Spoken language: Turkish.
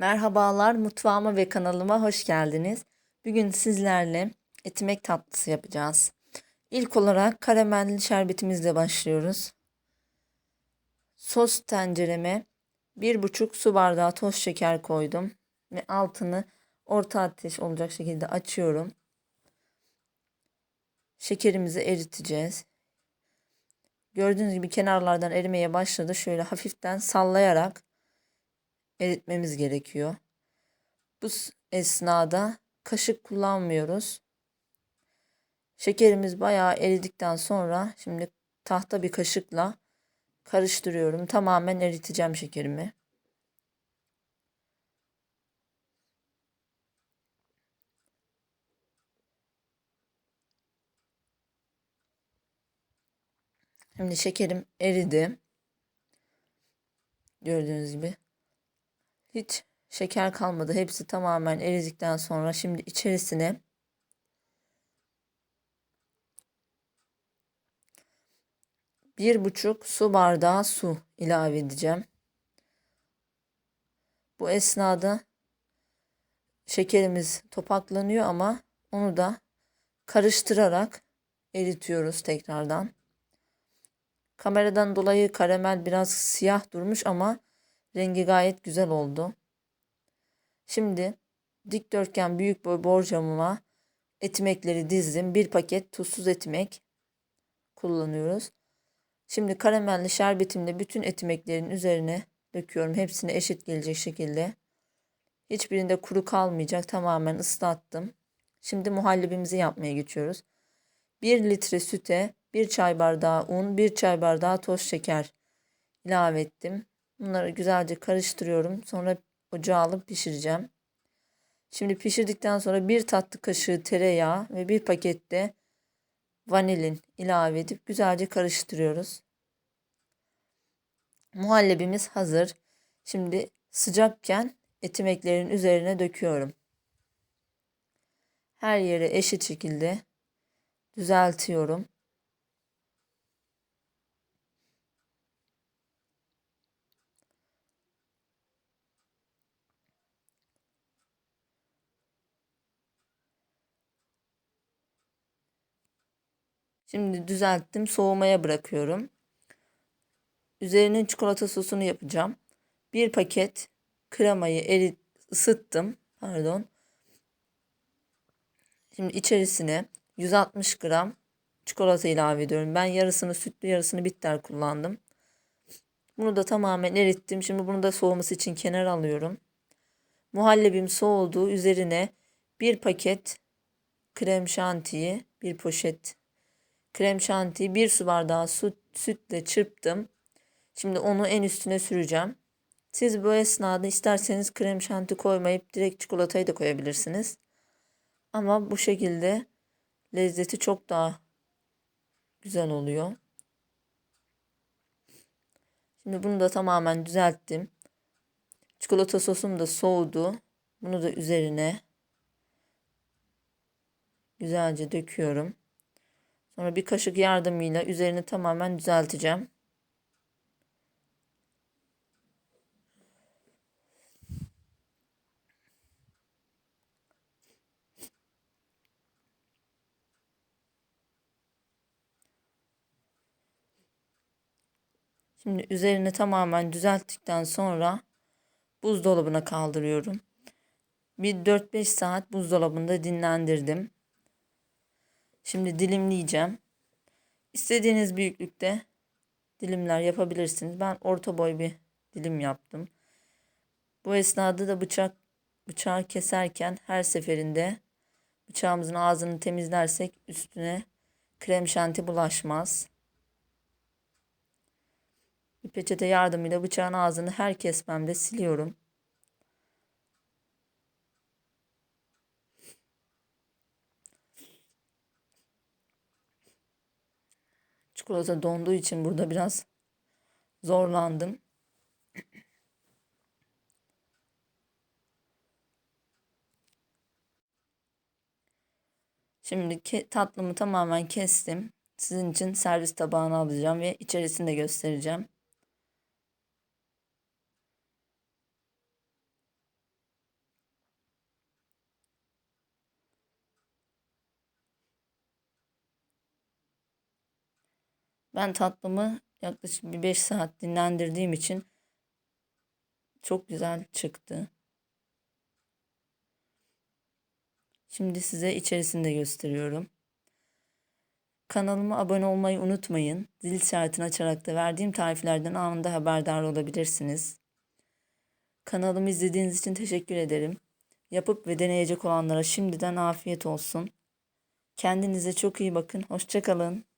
Merhabalar, mutfağıma ve kanalıma hoş geldiniz. Bugün sizlerle etimek tatlısı yapacağız. İlk olarak karamelli şerbetimizle başlıyoruz. Sos tencereme 1,5 su bardağı toz şeker koydum ve altını orta ateş olacak şekilde açıyorum. Şekerimizi eriteceğiz. Gördüğünüz gibi kenarlardan erimeye başladı. Şöyle hafiften sallayarak eritmemiz gerekiyor. Bu esnada kaşık kullanmıyoruz. Şekerimiz bayağı eridikten sonra şimdi tahta bir kaşıkla karıştırıyorum. Tamamen eriteceğim şekerimi. Şimdi şekerim eridi. Gördüğünüz gibi. Hiç şeker kalmadı. Hepsi tamamen eridikten sonra şimdi içerisine bir buçuk su bardağı su ilave edeceğim. Bu esnada şekerimiz topaklanıyor ama onu da karıştırarak eritiyoruz tekrardan. Kameradan dolayı karamel biraz siyah durmuş ama rengi gayet güzel oldu. Şimdi dikdörtgen büyük boy borcamıma etimekleri dizdim. Bir paket tuzsuz etimek kullanıyoruz. Şimdi karamelli şerbetimle bütün etimeklerin üzerine döküyorum. Hepsine eşit gelecek şekilde. Hiçbirinde kuru kalmayacak. Tamamen ıslattım. Şimdi muhallebimizi yapmaya geçiyoruz. 1 litre süte 1 çay bardağı un, 1 çay bardağı toz şeker ilave ettim. Bunları güzelce karıştırıyorum. Sonra ocağa alıp pişireceğim. Şimdi pişirdikten sonra bir tatlı kaşığı tereyağı ve bir pakette vanilin ilave edip güzelce karıştırıyoruz. Muhallebimiz hazır. Şimdi sıcakken etimeklerin üzerine döküyorum. Her yere eşit şekilde düzeltiyorum. Şimdi düzelttim. Soğumaya bırakıyorum. Üzerine çikolata sosunu yapacağım. Bir paket kremayı eri ısıttım. Pardon. Şimdi içerisine 160 gram çikolata ilave ediyorum. Ben yarısını sütlü yarısını bitter kullandım. Bunu da tamamen erittim. Şimdi bunu da soğuması için kenara alıyorum. Muhallebim soğudu. Üzerine bir paket krem şantiyi, bir poşet krem şantiyi bir su bardağı süt, sütle çırptım. Şimdi onu en üstüne süreceğim. Siz bu esnada isterseniz krem şanti koymayıp direkt çikolatayı da koyabilirsiniz. Ama bu şekilde lezzeti çok daha güzel oluyor. Şimdi bunu da tamamen düzelttim. Çikolata sosum da soğudu. Bunu da üzerine güzelce döküyorum. Sonra bir kaşık yardımıyla üzerini tamamen düzelteceğim. Şimdi üzerini tamamen düzelttikten sonra buzdolabına kaldırıyorum. Bir 4-5 saat buzdolabında dinlendirdim. Şimdi dilimleyeceğim. İstediğiniz büyüklükte dilimler yapabilirsiniz. Ben orta boy bir dilim yaptım. Bu esnada da bıçak bıçağı keserken her seferinde bıçağımızın ağzını temizlersek üstüne krem şanti bulaşmaz. Bir peçete yardımıyla bıçağın ağzını her kesmemde siliyorum. Çikolata donduğu için burada biraz zorlandım. Şimdi tatlımı tamamen kestim. Sizin için servis tabağına alacağım ve içerisini de göstereceğim. Ben tatlımı yaklaşık bir 5 saat dinlendirdiğim için çok güzel çıktı. Şimdi size içerisini de gösteriyorum. Kanalıma abone olmayı unutmayın. Zil işaretini açarak da verdiğim tariflerden anında haberdar olabilirsiniz. Kanalımı izlediğiniz için teşekkür ederim. Yapıp ve deneyecek olanlara şimdiden afiyet olsun. Kendinize çok iyi bakın. Hoşçakalın.